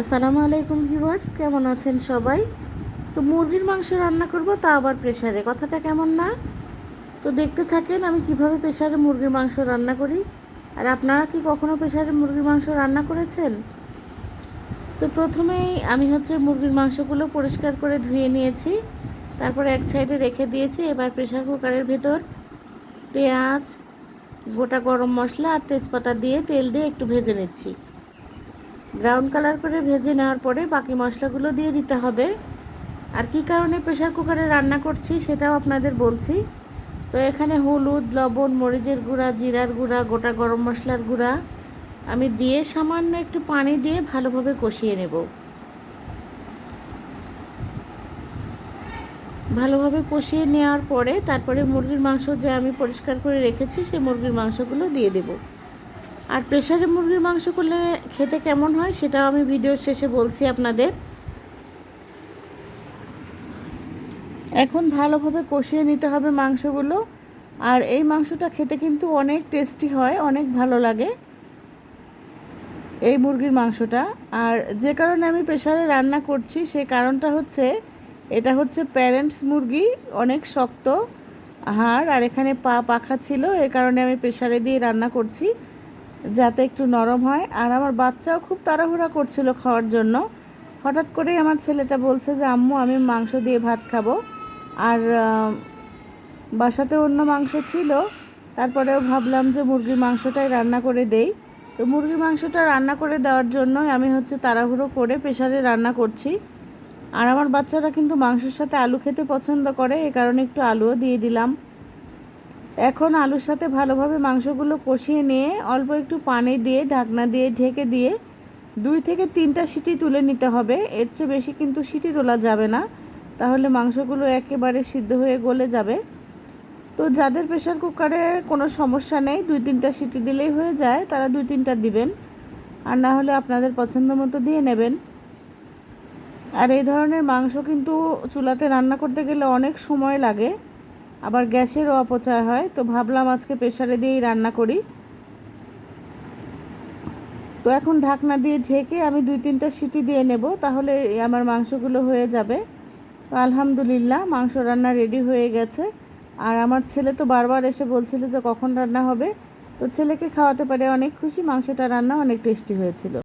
আসসালামু আলাইকুম ভিউয়ার্স, কেমন আছেন সবাই? তো মুরগির মাংস রান্না করব, তা আবার প্রেশারে কথাটা কেমন না? তো দেখতে থাকেন আমি কীভাবে প্রেশারে মুরগির মাংস রান্না করি। আর আপনারা কি কখনো প্রেশারে মুরগির মাংস রান্না করেছেন? তো প্রথমেই আমি হচ্ছে মুরগির মাংসগুলো পরিষ্কার করে ধুয়ে নিয়েছি। তারপর এক সাইডে রেখে দিয়েছি, এবার প্রেশার কুকারের ভেতর পেঁয়াজ, গোটা গরম মশলা আর তেজপাতা দিয়ে তেল দিয়ে একটু ভেজে নিচ্ছি। ব্রাউন কালার করে ভেজে নেওয়ার পরে বাকি মশলাগুলো দিয়ে দিতে হবে। আর কি কারণে প্রেশার কুকারে রান্না করছি সেটাও আপনাদের বলছি। তো এখানে হলুদ, লবণ, মরিচের গুঁড়া, জিরার গুঁড়া, গোটা গরম মশলার গুঁড়া আমি দিয়ে সামান্য একটু পানি দিয়ে ভালোভাবে কষিয়ে নেব। ভালোভাবে কষিয়ে নেওয়ার পরে তারপরে মুরগির মাংস যে আমি পরিষ্কার করে রেখেছি, সেই মুরগির মাংসগুলো দিয়ে দেবো। আর প্রেশারে মুরগির মাংস করলে খেতে কেমন হয় সেটাও আমি ভিডিওর শেষে বলছি আপনাদের। এখন ভালোভাবে কষিয়ে নিতে হবে মাংসগুলো। আর এই মাংসটা খেতে কিন্তু অনেক টেস্টি হয়, অনেক ভালো লাগে এই মুরগির মাংসটা। আর যে কারণে আমি প্রেশারে রান্না করছি সে কারণটা হচ্ছে এটা হচ্ছে প্যারেন্টস মুরগি, অনেক শক্ত হাড়, আর এখানে পা পাখা ছিল, এ কারণে আমি প্রেশারে দিয়ে রান্না করছি। যাতে একটু নরম হয়। আর আমার বাচ্চাও খুব তাড়াহুড়া করছিল খাওয়ার জন্য। হঠাৎ করেই আমার ছেলেটা বলছে যে, আম্মু, আমি মাংস দিয়ে ভাত খাব। আর বাসাতে অন্য মাংস ছিল। তারপরেও ভাবলাম যে, মুরগির মাংসটাই রান্না করে দেই। তো মুরগির মাংসটা রান্না করে দেওয়ার জন্যই আমি হচ্ছে তাড়াহুড়ো করে প্রেশারে রান্না করছি। আর আমার বাচ্চারা কিন্তু মাংসের সাথে আলু খেতে পছন্দ করে। এ কারণে একটু আলুও দিয়ে দিলাম। এখন আলুর সাথে ভালোভাবে মাংসগুলো কষিয়ে নিয়ে অল্প একটু পানি দিয়ে, ঢাকনা দিয়ে, ঢেকে দিয়ে দুই থেকে তিনটা সিটি তুলে নিতে হবে। এর চেয়ে বেশি কিন্তু সিটি তোলা যাবে না। তাহলে মাংসগুলো একেবারে সিদ্ধ হয়ে গলে যাবে। তো যাদের প্রেশার কুকারে কোনো সমস্যা নেই, দুই তিনটা সিটি দিলেই হয়ে যায়, তারা দুই তিনটা দিবেন। আর না হলে আপনাদের পছন্দ মতো দিয়ে নেবেন। আর এই ধরনের মাংস কিন্তু চুলাতে রান্না করতে গেলে অনেক সময় লাগে। আবার গ্যাসেরও অপচয় হয়, তো ভাবলাম আজকে প্রেশারে দিয়েই রান্না করি। তো এখন ঢাকনা দিয়ে ঢেকে আমি দুই তিনটা সিটি দিয়ে নেব, তাহলে আমার মাংসগুলো হয়ে যাবে। তো আলহামদুলিল্লাহ, মাংস রান্না রেডি হয়ে গেছে। আর আমার ছেলে তো বারবার এসে বলছিল যে কখন রান্না হবে, তো ছেলেকে খাওয়াতে পারে অনেক খুশি, মাংসটা রান্না অনেক টেস্টি হয়েছিল।